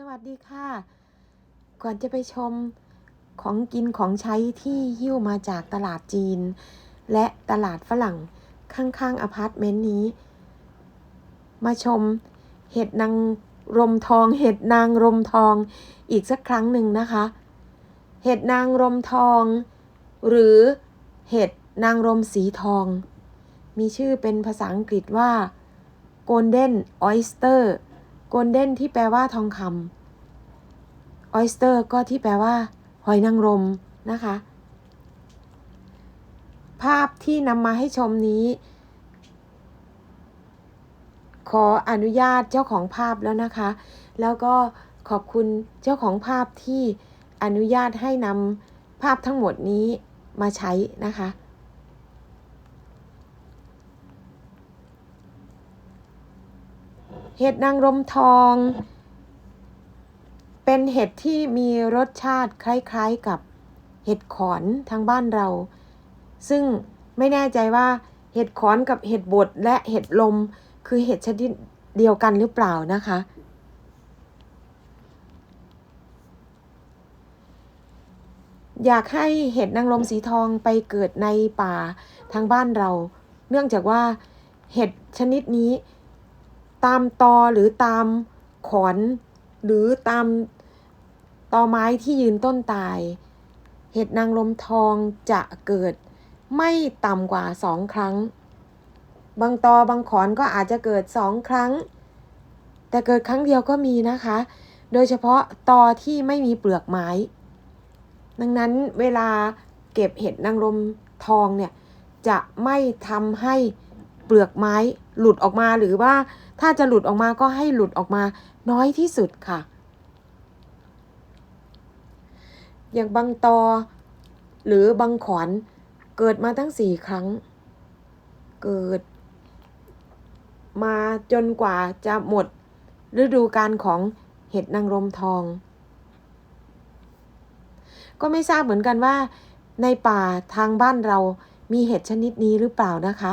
สวัสดีค่ะ ก่อนจะไปชมของกินของใช้ที่หิ้วมาจากตลาดจีน และตลาดฝรั่งข้างๆอพาร์ตเมนต์นี้ มาชมเห็ดนางรมทอง เห็ดนางรมทองอีกสักครั้งหนึ่งนะคะ เห็ดนางรมทอง หรือเห็ดนางรมสีทอง มีชื่อเป็นภาษาอังกฤษว่า Golden Oyster Golden ที่แปลว่าทองคำ Oyster ก็ที่แปลว่า หอยนางรมนะคะ ภาพที่นำมาให้ชมนี้ ขออนุญาตเจ้าของภาพแล้วนะคะ แล้วก็ขอบคุณเจ้าของภาพที่อนุญาตให้นำภาพทั้งหมดนี้มาใช้นะคะ เห็ดนางรมทอง เป็นเห็ดที่มีรสชาติคล้ายๆกับเห็ดขอนทางบ้านเรา ซึ่งไม่แน่ใจว่าเห็ดขอนกับเห็ดบดและเห็ดลมคือเห็ดชนิดเดียวกันหรือเปล่านะคะ อยากให้เห็ดนางรมสีทองไปเกิดในป่าทางบ้านเรา เนื่องจากว่าเห็ดชนิดนี้ ตามตอหรือตามขอน หรือตามตอไม้ที่ยืนต้นตาย เห็ดนางรมทองจะเกิดไม่ต่ำกว่าสองครั้ง บางตอบางขอนก็อาจจะเกิดสองครั้ง แต่เกิดครั้งเดียวก็มีนะคะ โดยเฉพาะตอที่ไม่มีเปลือกไม้ ดังนั้นเวลาเก็บเห็ดนางรมทองเนี่ย จะไม่ทำให้เปลือกไม้ หลุดออกมาหรือว่าถ้าจะหลุดออกมาก็ให้หลุดออกมาน้อยที่สุดค่ะ อย่างบางตอ หรือบางขอนเกิดมาตั้งสี่ครั้ง เกิด มาจนกว่าจะหมดฤดูกาลของเห็ดนางรมทอง ก็ไม่ทราบเหมือนกันว่า ในป่าทางบ้านเรามีเห็ดชนิดนี้หรือเปล่านะคะ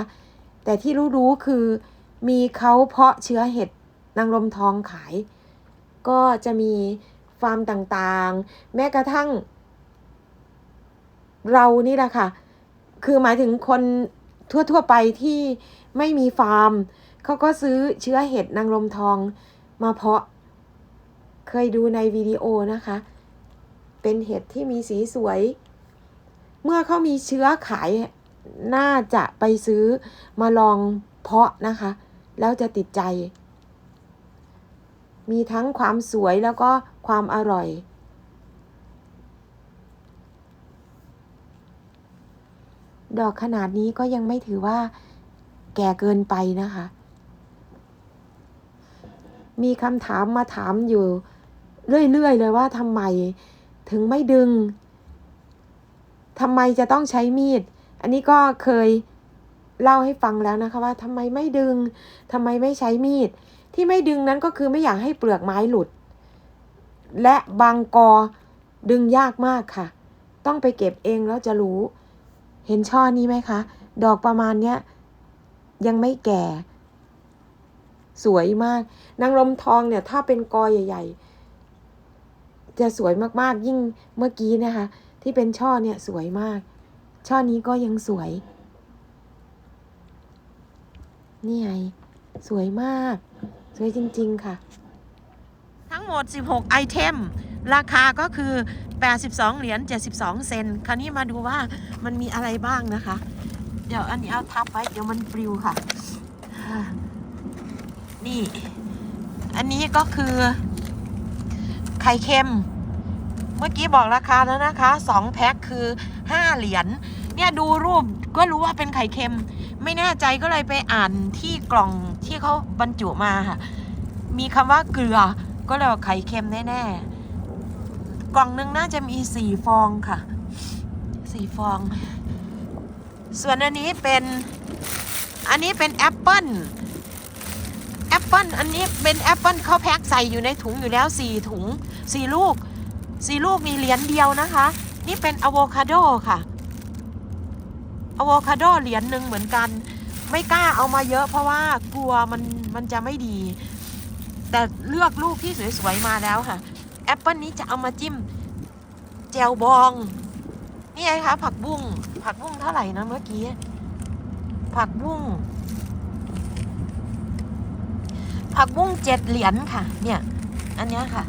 แต่ที่รู้ๆคือมีเขาเพาะเชื้อเห็ดนางรมทองขาย ก็จะมีฟาร์มต่างๆ แม้กระทั่ง เรานี่แหละค่ะ คือหมายถึงคนทั่วๆไปที่ไม่มีฟาร์ม เขาก็ซื้อเชื้อเห็ดนางรมทองมาเพาะ เคยดูในวิดีโอนะคะ เป็นเห็ดที่มีสีสวย เมื่อเขามีเชื้อขาย น่าจะไปซื้อมาลองเพาะนะคะ แล้วจะติดใจ มีทั้งความสวยแล้วก็ความอร่อย ดอกขนาดนี้ก็ยังไม่ถือว่าแก่เกินไปนะคะ มีคำถามมาถามอยู่เรื่อยๆเลยว่าทำไมถึงไม่ดึงทำไมจะต้องใช้มีด อันนี้ก็เคยเล่าให้ฟังแล้วนะคะว่าทำไมไม่ดึงทำไมไม่ใช้มีด ที่ไม่ดึงนั้นก็คือไม่อยากให้เปลือกไม้หลุด และบางกอดึงยากมากค่ะ ต้องไปเก็บเองแล้วจะรู้ เห็นช่อนี้ไหมคะ ดอกประมาณเนี้ยยังไม่แก่ สวยมาก นางรมทองเนี่ย ถ้าเป็นกอใหญ่ ๆ จะสวยมากๆ ยิ่งเมื่อกี้นะคะ ที่เป็นช่อเนี่ยสวยมาก ช่อนี้ก็ยังสวย นี่ไง สวยมาก สวยจริง ๆ ค่ะ ทั้งหมด 16 ไอเทม ราคาก็คือ 82 เหรียญ 72 เซน คราวนี้มาดูว่ามันมีอะไรบ้างนะคะ เดี๋ยวอันนี้เอาทับไว้ เดี๋ยวมันปลิวค่ะ นี่ อันนี้ก็คือ ไข่เค็ม เมื่อกี้บอกราคาแล้วนะคะ 2 แพ็คคือ 5 เหรียญ เนี่ยดูรูปก็รู้ว่าเป็นไข่เค็ม ไม่แน่ใจก็เลยไปอ่านที่กล่องที่เขาบรรจุมาค่ะ มีคำว่าเกลือ ก็เลยว่าไข่เค็มแน่ๆ กล่องหนึงน่าจะมีสี่ฟองค่ะสี่ฟอง ส่วนอันนี้เป็นอันนี้เป็นแอปเปิ้ลแอปเปิ้ลอันนี้เป็นแอปเปิ้ลเขาแพ็คใส่อยู่ในถุงอยู่แล้วสี่ถุงสี่ลูกสี่ลูกมีเหรียญเดียวนะคะ นี่เป็นอะโวคาโดค่ะ อะโวคาโดเหรียญหนึ่งเหมือนกัน ไม่กล้าเอามาเยอะเพราะว่ากลัวมันมันจะไม่ดี แต่เลือกลูกที่สวยๆมาแล้วค่ะแอปเปิลนี้จะเอามาจิ้มแจวบองนี่ไงคะผักบุ้งผักบุ้งเท่าไหร่นะเมื่อกี้ ผักบุ้งผักบุ้งเจ็ดเหรียญค่ะ เนี่ย อันนี้ค่ะ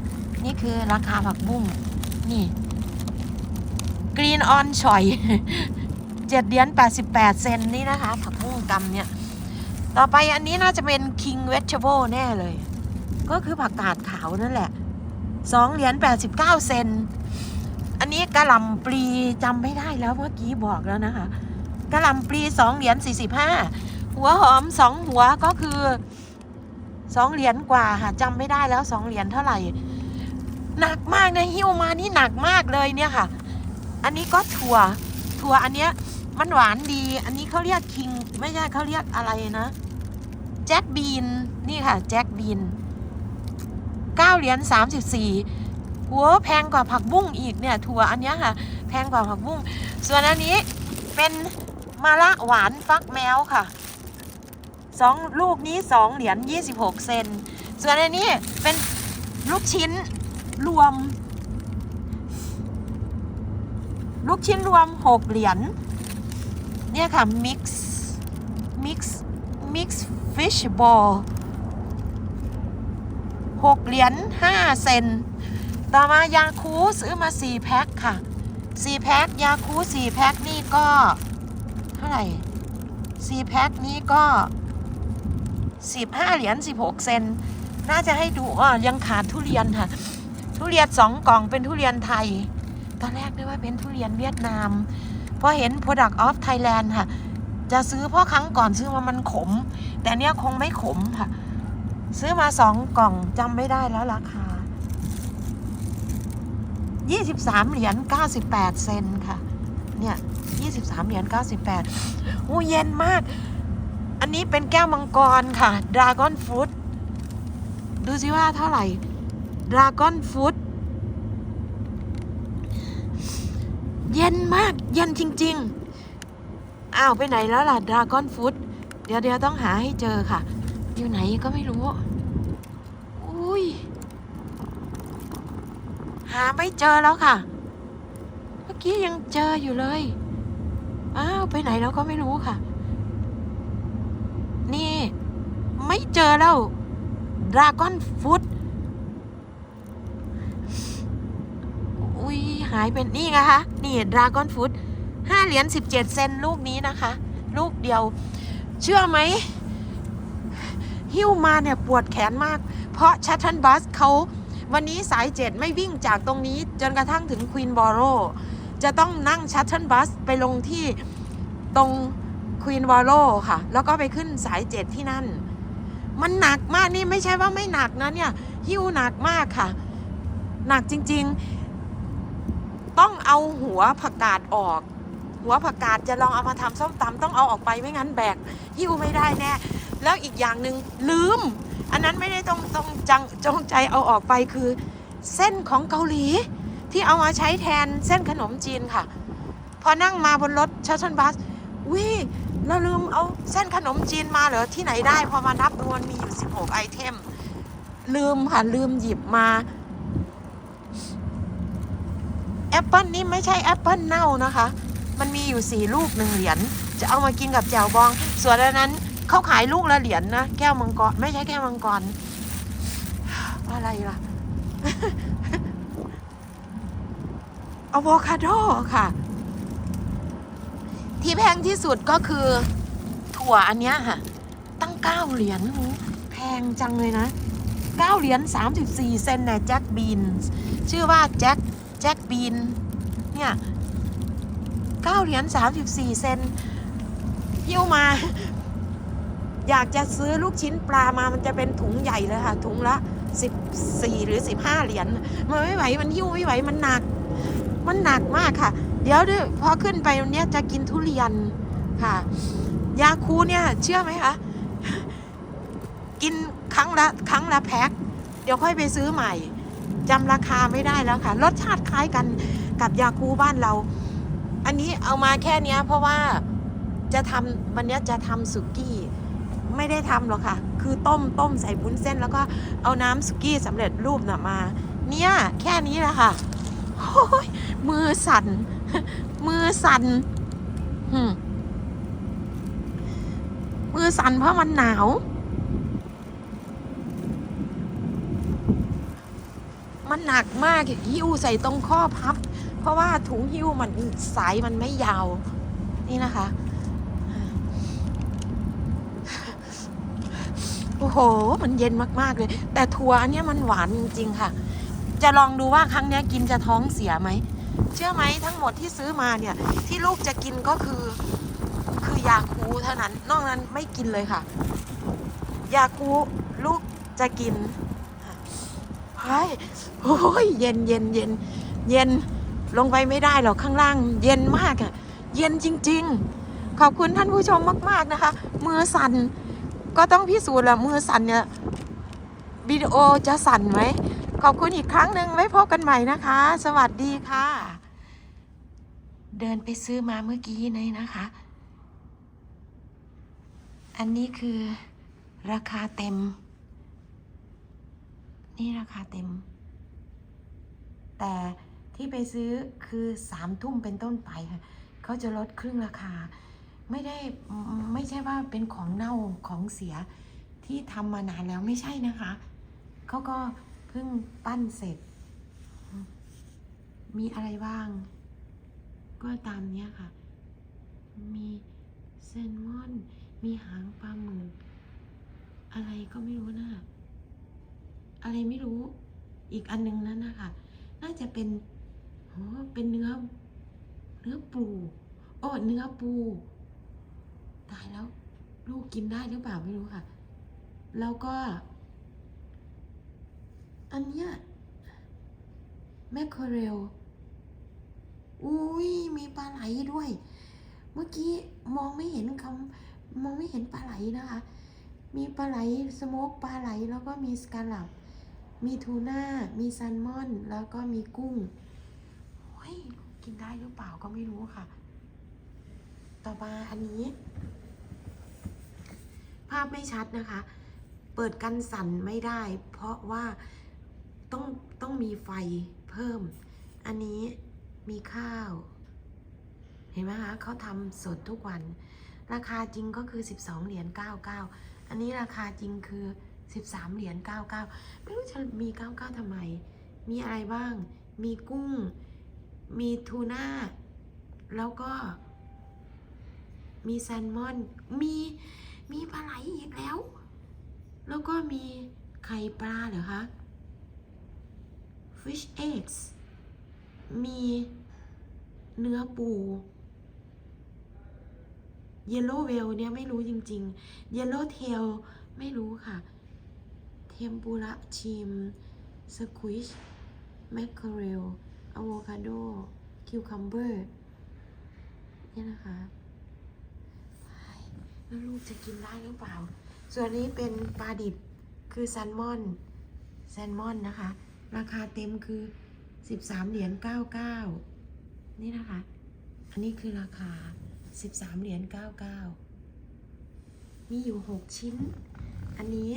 นี่คือราคาผักบุ้งนี่กรีนออนชอย เจ็ดเหรียญแปดสิบแปดเซนนี่นะคะ ผักบุ้งกำเนี่ย ต่อไปอันนี้น่าจะเป็น king vegetable แน่เลย ก็คือผักกาดขาวนั่นแหละสองเหรียญแปดสิบเก้าเซน อันนี้กะหล่ำปลีจำไม่ได้แล้วเมื่อกี้บอกแล้วนะคะกะหล่ำปลีสองเหรียญสี่สิบห้าหัวหอมสองหัวก็คือสองเหรียญกว่าค่ะจำไม่ได้แล้วสองเหรียญเท่าไหร่หนักมากนะหิ้วมานี่หนักมากเลยเนี่ยค่ะ อันนี้ก็ถั่ว ถั่วอันเนี้ย มันหวานดี อันนี้เขาเรียกคิง ไม่ใช่เขาเรียกอะไรนะ แจ็คบีน นี่ค่ะ แจ็คบีนเก้าเหรียญสามสิบสี่หัวแพงกว่าผักบุ้งอีกเนี่ย ถั่วอันนี้ค่ะ แพงกว่าผักบุ้ง ส่วนอันนี้เป็นมะละหวานฟักแมวค่ะสองลูกนี้สองเหรียญยี่สิบหกเซน ส่วนอันนี้เป็นลูกชิ้นรวม ลูกชิ้นรวมหกเหรียญ เนี่ยค่ะ mix mix mix fish ball หกเหรียญห้าเซน ต่อมายาคูซื้อมาสี่แพ็คค่ะสี่แพ็คยาคูสี่แพ็คนี่ก็ เท่าไหร่สี่แพ็คนี้ก็สิบห้าเหรียญสิบหกเซน น่าจะให้ดูอะยังขาดทุเรียนค่ะ ทุเรียนสองกล่องเป็นทุเรียนไทย ตอนแรกนึกว่าเป็นทุเรียนเวียดนาม พอเห็น Product of Thailand ค่ะ จะซื้อเพราะครั้งก่อนซื้อมามันขม แต่เนี้ยคงไม่ขมค่ะ ซื้อมาสองกล่องจำไม่ได้แล้วราคา 23 เหรียญ 98 เซนค่ะ เนี่ย23 เหรียญ 98อู้เย็นมาก อันนี้เป็นแก้วมังกรค่ะ Dragon Fruit ดูสิว่าเท่าไหร่ Dragon Fruit เย็นมาก เย็นจริง ๆ อ้าว ไปไหนแล้วล่ะ Dragon Fruit เดี๋ยวเดี๋ยวต้องหาให้เจอค่ะ อยู่ไหนก็ไม่รู้ อุ้ย หาไม่เจอแล้วค่ะ เมื่อกี้ยังเจออยู่เลย อ้าว ไปไหนแล้วก็ไม่รู้ค่ะ นี่ ไม่เจอแล้ว Dragon Fruit อุ้ยหายเป็นนี่ไงคะ นี่ Dragon Fruit ห้าเหรียญสิบเจ็ดเซนลูกนี้นะคะ ลูกเดียว เชื่อไหม หิ้วมาเนี่ยปวดแขนมาก เพราะชัตเทันบัสเขาวันนี้สายเจ็ดไม่วิ่งจากตรงนี้จนกระทั่งถึงควีนบอโรจะต้องนั่งชัตเทันบัสไปลงที่ตรงควีนบอโรค่ะ แล้วก็ไปขึ้นสายเจ็ดที่นั่น มันหนักมากนี่ไม่ใช่ว่าไม่หนักนะเนี่ยหิ้วหนักมากค่ะ หนักจริง ๆ ต้องเอาหัวผักกาดออก หัวผักกาดจะลองเอามาทำส้มตำต้องเอาออกไปไม่งั้นแบกหิ้วไม่ได้แน่ แล้วอีกอย่างหนึ่งลืม อันนั้นไม่ได้ต้องต้องจังจงใจเอาออกไปคือ เส้นของเกาหลีที่เอามาใช้แทนเส้นขนมจีนค่ะ พอนั่งมาบนรถชัชชันบัสวิเราลืมเอาเส้นขนมจีนมาเหรอที่ไหนได้พอมานับดูมันมีอยู่ 16 ไอเทม ลืมค่ะลืมหยิบมา แอปเปิลนี่ไม่ใช่แอปเปิลเน่านะคะ มันมีอยู่สี่ลูกหนึ่งเหรียญจะเอามากินกับแจ่วบอง ส่วนอันนั้นเขาขายลูกละเหรียญนะแก้วมังกรไม่ใช่แก้วมังกรอะไรล่ะอะโวคาโดค่ะ ที่แพงที่สุดก็คือ ถั่วอันเนี้ยค่ะ ตั้งเก้าเหรียญแพงจังเลยนะเก้าเหรียญสามสิบสี่เซนน่แจ็คบีนชื่อว่าแจ็ค แจ็คบีน เนี่ยเก้าเหรียญสามสิบสี่เซนหิ้วมา อยากจะซื้อลูกชิ้นปลามามันจะเป็นถุงใหญ่เลยค่ะ ถุงละสิบสี่หรือสิบห้าเหรียญมันไม่ไหวมันหิ้วไม่ไหวมันหนัก มันหนักมากค่ะ เดี๋ยวด้วยพอขึ้นไปตรงเนี้จะกินทุเรียนค่ะ ยาคูเนี่ย เชื่อไหมคะกินครั้งละครั้งละแพ็คเดี๋ยวค่อยไปซื้อใหม่ จำราคาไม่ได้แล้วค่ะ รสชาติคล้ายกันกับยาคูบ้านเรา อันนี้เอามาแค่นี้เพราะว่าจะทำวันนี้จะทำสุกี้ไม่ได้ทำหรอกค่ะ คือต้มต้มใส่วุ้นเส้น แล้วก็เอาน้ำสุกี้สำเร็จรูปน่ะมา เนี่ยแค่นี้แหละค่ะโอ้ยมือสั่น มือสั่นมือสั่นเพราะมันหนาว มันหนักมากหิ้วใส่ตรงข้อพับ เพราะว่าถุงหิ้วมันสายมันไม่ยาว นี่นะคะ โอ้โห มันเย็นมากๆเลย แต่ทัวร์อันเนี้ยมันหวานจริง ๆ ค่ะ จะลองดูว่าครั้งเนี้ยกินจะท้องเสียไหม เชื่อไหมทั้งหมดที่ซื้อมาเนี่ย ที่ลูกจะกินก็คือ คือยาคูเท่านั้น นอกนั้นไม่กินเลยค่ะ ยาคูลูกจะกิน เฮ้ยโอ้ยเย็นเย็นเย็นเย็นลงไปไม่ได้หรอกข้างล่าง เย็นมากอะเย็นจริง ๆ ขอบคุณท่านผู้ชมมาก ๆนะคะ มือสั่นก็ต้องพิสูจน์ละมือสั่นเนี่ยวิดีโอจะสั่นไหมขอบคุณอีกครั้งหนึ่งไว้พบกันใหม่นะคะ สวัสดีค่ะ เดินไปซื้อมาเมื่อกี้นี้นะคะ อันนี้คือราคาเต็ม นี่ราคาเต็ม แต่ที่ไปซื้อคือสามทุ่มเป็นต้นไปค่ะเขาจะลดครึ่งราคา ไม่ได้ไม่ใช่ว่าเป็นของเน่าของเสียที่ทำมานานแล้วไม่ใช่นะคะ เขาก็เพิ่งปั้นเสร็จ มีอะไรบ้าง ก็ตามเนี้ยค่ะ มีแซลมอน มีหางปลาหมึกอะไรก็ไม่รู้นะ อะไรไม่รู้อีกอันหนึงนั้นนะคะน่าจะเป็นโหเป็นเนื้อ เนื้อปูโอ้เนื้อปู ตายแล้ว ลูกกินได้หรือเปล่าไม่รู้ค่ะ แล้วก็ อันเนี้ยแมคเคอเรลอุ้ยมีปลาไหลด้วย เมื่อกี้มองไม่เห็นคำมองไม่เห็นปลาไหลนะคะ มีปลาไหลสโมกปลาไหลแล้วก็มีสกาลับ มีทูน่า มีแซลมอน แล้วก็มีกุ้งโอ้ยกินได้หรือเปล่าก็ไม่รู้ค่ะ ต่อมาอันนี้ ภาพไม่ชัดนะคะ เปิดกันสั่นไม่ได้ เพราะว่าต้องต้องมีไฟเพิ่ม อันนี้มีข้าว เห็นไหมคะเขาทำสดทุกวัน ราคาจริงก็คือ 12 เหรียญ 99 อันนี้ราคาจริงคือ 13 เหรียญ 99 ไม่รู้จะมี 99ทำไม มีอะไรบ้าง มีกุ้ง มีทูน่า แล้วก็ มีแซลมอน มี มีปลาไหลอีกแล้ว แล้วก็มีไข่ปลาเหรอคะ fish eggs มีเนื้อปู yellow whale เนี่ยไม่รู้จริงๆ yellow tail ไม่รู้ค่ะ เทมปุระชิม squish mackerel avocado cucumber เนี่ยนะคะแล้วลูกจะกินได้หรือเปล่า ส่วนนี้เป็นปลาดิบ คือแซลมอน แซลมอนนะคะ ราคาเต็มคือ 13 เหรียญ 99 นี่นะคะ อันนี้คือราคา 13 เหรียญ 99 มีอยู่ 6 ชิ้น อันนี้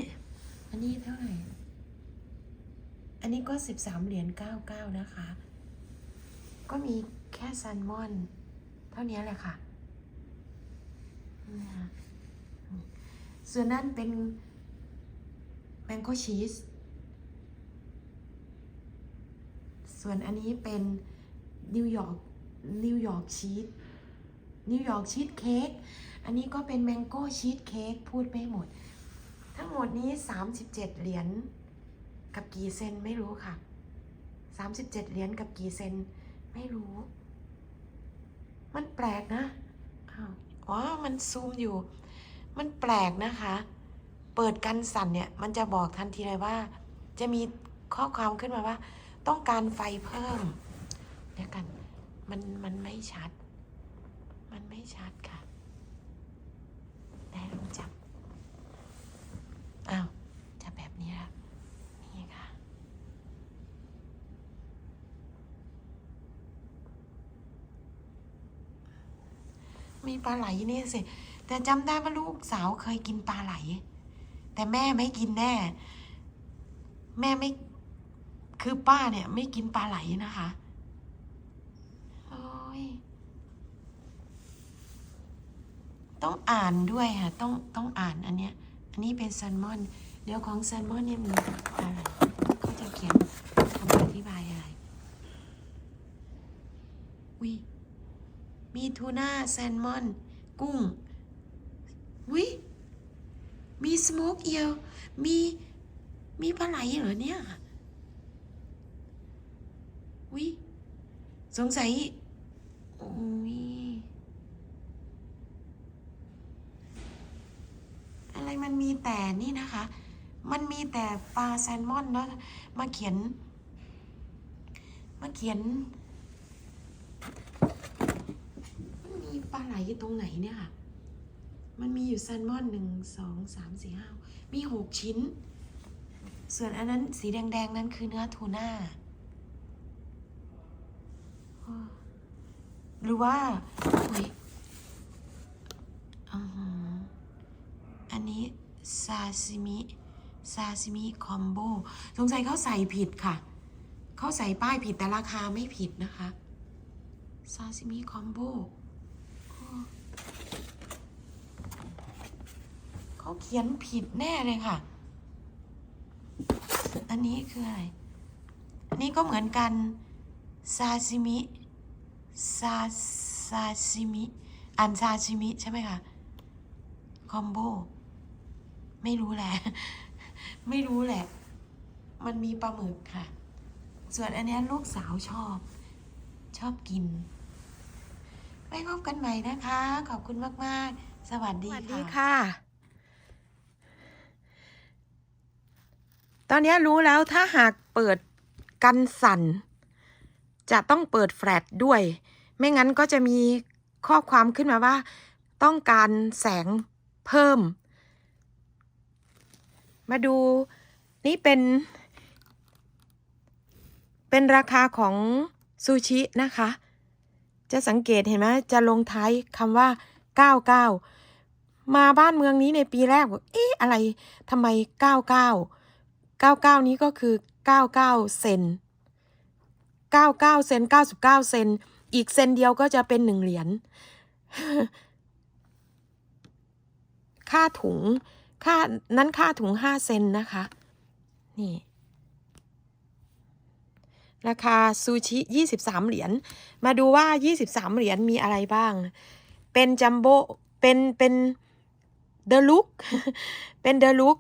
อันนี้เท่าไหร่ อันนี้ก็13เหรียญ99นะคะ ก็มีแค่แซลมอน เท่านี้แหละค่ะนะคะส่วนนั้นเป็นแมงโกชีส ส่วนอันนี้เป็นนิวยอร์กนิวยอร์กชีสนิวยอร์กชีสเค้ก อันนี้ก็เป็นแมงโก้ชีสเค้กพูดไม่หมด ทั้งหมดนี้ 37 เหรียญกับกี่เซนไม่รู้ค่ะ 37 เหรียญกับกี่เซนไม่รู้ มันแปลกนะอ้าวอ๋อ มันซูมอยู่ มันแปลกนะคะ เปิดกันสั่นเนี่ย มันจะบอกทันทีเลยว่า จะมีข้อความขึ้นมาว่า ต้องการไฟเพิ่มเดี๋ยวกัน มัน มันไม่ชัด มันไม่ชัดค่ะ ได้ลองจับ อ้าว จับแบบนี้ละนี่ค่ะ มีปลาไหลนี่สิ แต่จำได้ว่าลูกสาวเคยกินปลาไหล แต่แม่ไม่กินแน่ แม่ไม่คือป้าเนี่ย ไม่กินปลาไหลนะคะโอ้ยต้องอ่านด้วยค่ะ ต้องต้องอ่านอันเนี้ย อันนี้เป็นแซลมอน เดี๋ยวของแซลมอนเนี่ยมันอะไรเขาจะเขียนคำอธิบายอะไรวิ มีทูน่าแซลมอน กุ้งวิมีสโมกเอียว มีมีปลาไหลเหรอเนี่ยวิสงสัยโอ้ยอะไรมันมีแต่นี่นะคะ มันมีแต่ปลาแซลมอนเนาะมาเขียน มาเขียน มันมี ปลาไหลอยู่ตรงไหนเนี่ยค่ะ มันมีอยู่แซลมอนหนึ่งสองสามสี่ห้ามีหกชิ้น ส่วนอันนั้นสีแดงๆ นั้นคือเนื้อทูน่าหรือว่าเฮ้ยอันนี้ซาซิมิซาซิมิคอมโบสงสัยเขาใส่ผิดค่ะ เขาใส่ป้ายผิดแต่ราคาไม่ผิดนะคะซาซิมิคอมโบ เขาเขียนผิดแน่เลยค่ะ อันนี้คืออะไร อันนี้ก็เหมือนกัน ซาซิมิ ซาซาซิมิ อันซาซิมิ ใช่ไหมคะ คอมโบ ไม่รู้แหละ ไม่รู้แหละ มันมีปลาหมึกค่ะ ส่วนอันนี้ลูกสาวชอบ ชอบกิน ไว้พบกันใหม่นะคะ ขอบคุณมาก ๆ สวัสดีค่ะ ค่ะ ตอนนี้รู้แล้วถ้าหากเปิดกันสั่น จะต้องเปิดแฟลชด้วย ไม่งั้นก็จะมีข้อความขึ้นมาว่า ต้องการแสงเพิ่ม มาดูนี่เป็น เป็นราคาของซูชินะคะ จะสังเกตเห็นไหมจะลงท้ายคำว่า 99 มาบ้านเมืองนี้ในปีแรกบอกเอ๊ะอะไรทำไม 99 99 นี้ก็คือ 99 เซน 99 เซน 99 เซน อีกเซนเดียวก็จะเป็นหนึ่งเหรียญ ค่าถุง ค่า นั้นค่าถุง 5 เซนนะคะ นี่ ราคาซูชิ 23 เหรียญ มาดูว่า 23 เหรียญมีอะไรบ้าง เป็นจัมโบ้ เป็น เป็นเดลุก เป็นเดลุก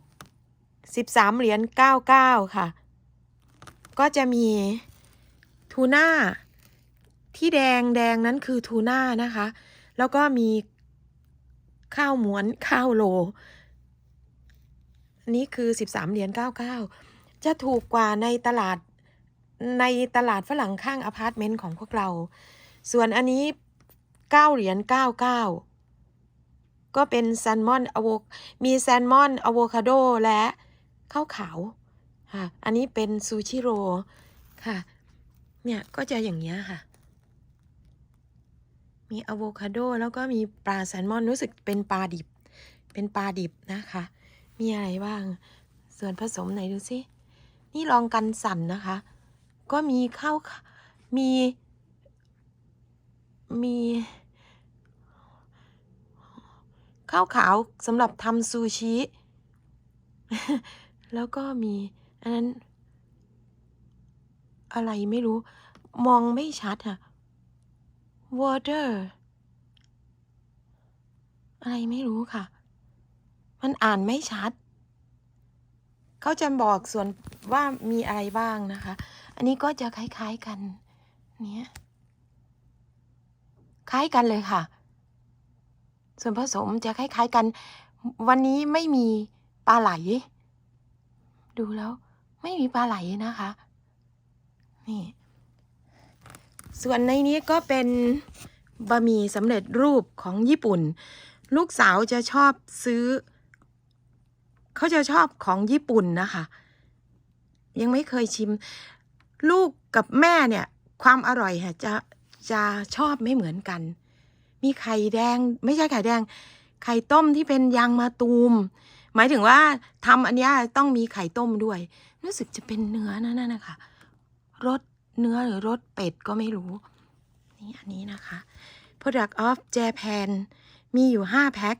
13 เหรียญ 99 ค่ะ ก็จะมีทูน่าที่แดงแดงนั้นคือทูน่านะคะ แล้วก็มีข้าวหม้วนข้าวโลนนี้คือ 13 เหรียญ 99 จะถูกกว่าในตลาดในตลาดฝรั่งข้างอพาร์ตเมนต์ของพวกเรา ส่วนอันนี้ 9 เหรียญ 99 ก็เป็นแซลมอนอะโวมีแซลมอนอะโวคาโดและ ข้าวขาวค่ะ อันนี้เป็นซูชิโรค่ะ เนี่ยก็จะอย่างเงี้ยค่ะ มีอะโวคาโดแล้วก็มีปลาแซลมอนรู้สึกเป็นปลาดิบ เป็นปลาดิบนะคะ มีอะไรบ้าง ส่วนผสมไหนดูสิ นี่ลองกันสั่นนะคะ ก็มีข้าว มี มีข้าวขาวสำหรับทำซูชิ แล้วก็มีอันนั้น อะไรไม่รู้ มองไม่ชัดอะ water อะไรไม่รู้ค่ะ มันอ่านไม่ชัด เขาจะบอกส่วนว่ามีอะไรบ้างนะคะ อันนี้ก็จะคล้าย ๆกัน เนี้ย คล้ายกันเลยค่ะ ส่วนผสมจะคล้าย ๆกัน วันนี้ไม่มีปลาไหล ดูแล้วไม่มีปลาไหลนะคะ นี่ ส่วนในนี้ก็เป็นบะหมี่สำเร็จรูปของญี่ปุ่น ลูกสาวจะชอบซื้อ เขาจะชอบของญี่ปุ่นนะคะ ยังไม่เคยชิม ลูกกับแม่เนี่ย ความอร่อยค่ะจะจะชอบไม่เหมือนกัน มีไข่แดง ไม่ใช่ไข่แดง ไข่ต้มที่เป็นยางมาตูม หมายถึงว่าทำอันนี้ต้องมีไข่ต้มด้วย รู้สึกจะเป็นเนื้อนั่นนะคะรสเนื้อหรือรสเป็ดก็ไม่รู้ นี่อันนี้นะคะ Product of Japan มีอยู่5แพ็ค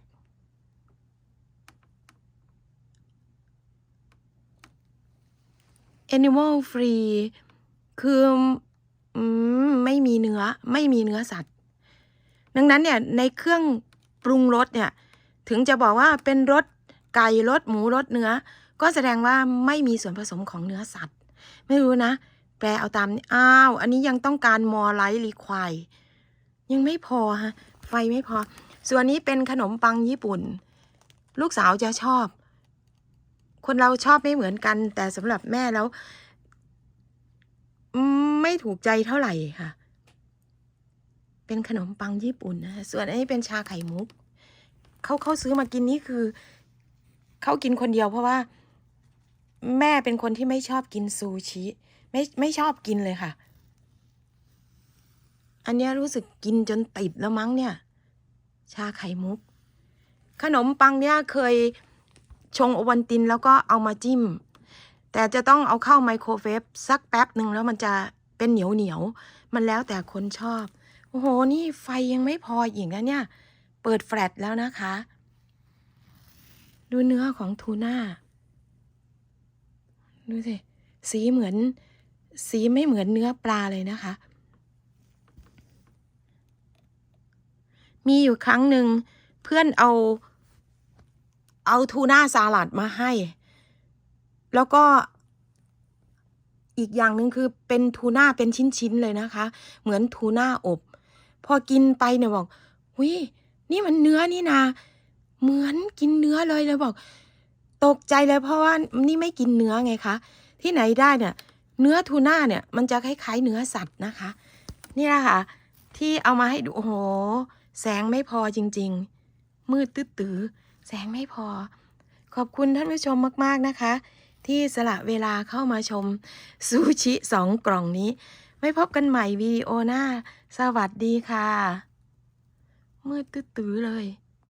Animal Free คือไม่มีเนื้อไม่มีเนื้อสัตว์ ดังนั้นเนี่ยในเครื่องปรุงรสเนี่ย ถึงจะบอกว่าเป็นรส ไก่รสหมูรสเนื้อ ก็แสดงว่าไม่มีส่วนผสมของเนื้อสัตว์ ไม่รู้นะ แปลเอาตามนี้อ้าว อันนี้ยังต้องการมอไลท์รีควายยังไม่พอฮะ ไฟไม่พอ ส่วนนี้เป็นขนมปังญี่ปุ่น ลูกสาวจะชอบ คนเราชอบไม่เหมือนกัน แต่สำหรับแม่แล้ว ไม่ถูกใจเท่าไหร่ค่ะ เป็นขนมปังญี่ปุ่นนะส่วนอันนี้เป็นชาไข่มุกเขาเขาซื้อมากินนี่คือ เขากินคนเดียวเพราะว่า แม่เป็นคนที่ไม่ชอบกินซูชิ ไม่ไม่ชอบกินเลยค่ะ อันเนี้ยรู้สึกกินจนติดแล้วมั้งเนี่ย ชาไข่มุก ขนมปังเนี่ยเคยชงโอวันตินแล้วก็เอามาจิ้ม แต่จะต้องเอาเข้าไมโครเวฟสักแป๊บหนึ่งแล้วมันจะเป็นเหนียวเหนียวมันแล้วแต่คนชอบ โอ้โห นี่ไฟยังไม่พออีกนะเนี่ย เปิดแฟลชแล้วนะคะ ดูเนื้อของทูน่า ดูสิ สีเหมือน สีไม่เหมือนเนื้อปลาเลยนะคะ มีอยู่ครั้งหนึ่งเพื่อนเอา เอาทูน่าสลัดมาให้ แล้วก็อีกอย่างหนึ่งคือเป็นทูน่าเป็นชิ้นๆเลยนะคะ เหมือนทูน่าอบ พอกินไปเนี่ยบอกวินี่มันเนื้อนี่นา เหมือนกินเนื้อเลยเลยบอก ตกใจเลยเพราะว่านี่ไม่กินเนื้อไงคะ ที่ไหนได้เนี่ย เนื้อทูน่าเนี่ย มันจะคล้ายๆเนื้อสัตว์นะคะ นี่แหละค่ะ ที่เอามาให้ดูโอ้โห แสงไม่พอจริง ๆ มืดตื้อๆแสงไม่พอ ขอบคุณท่านผู้ชมมาก ๆนะคะ ที่สละเวลาเข้ามาชมซูชิสองกล่องนี้ไว้พบกันใหม่วิดีโอหน้า สวัสดีค่ะ มืดตื้อๆเลย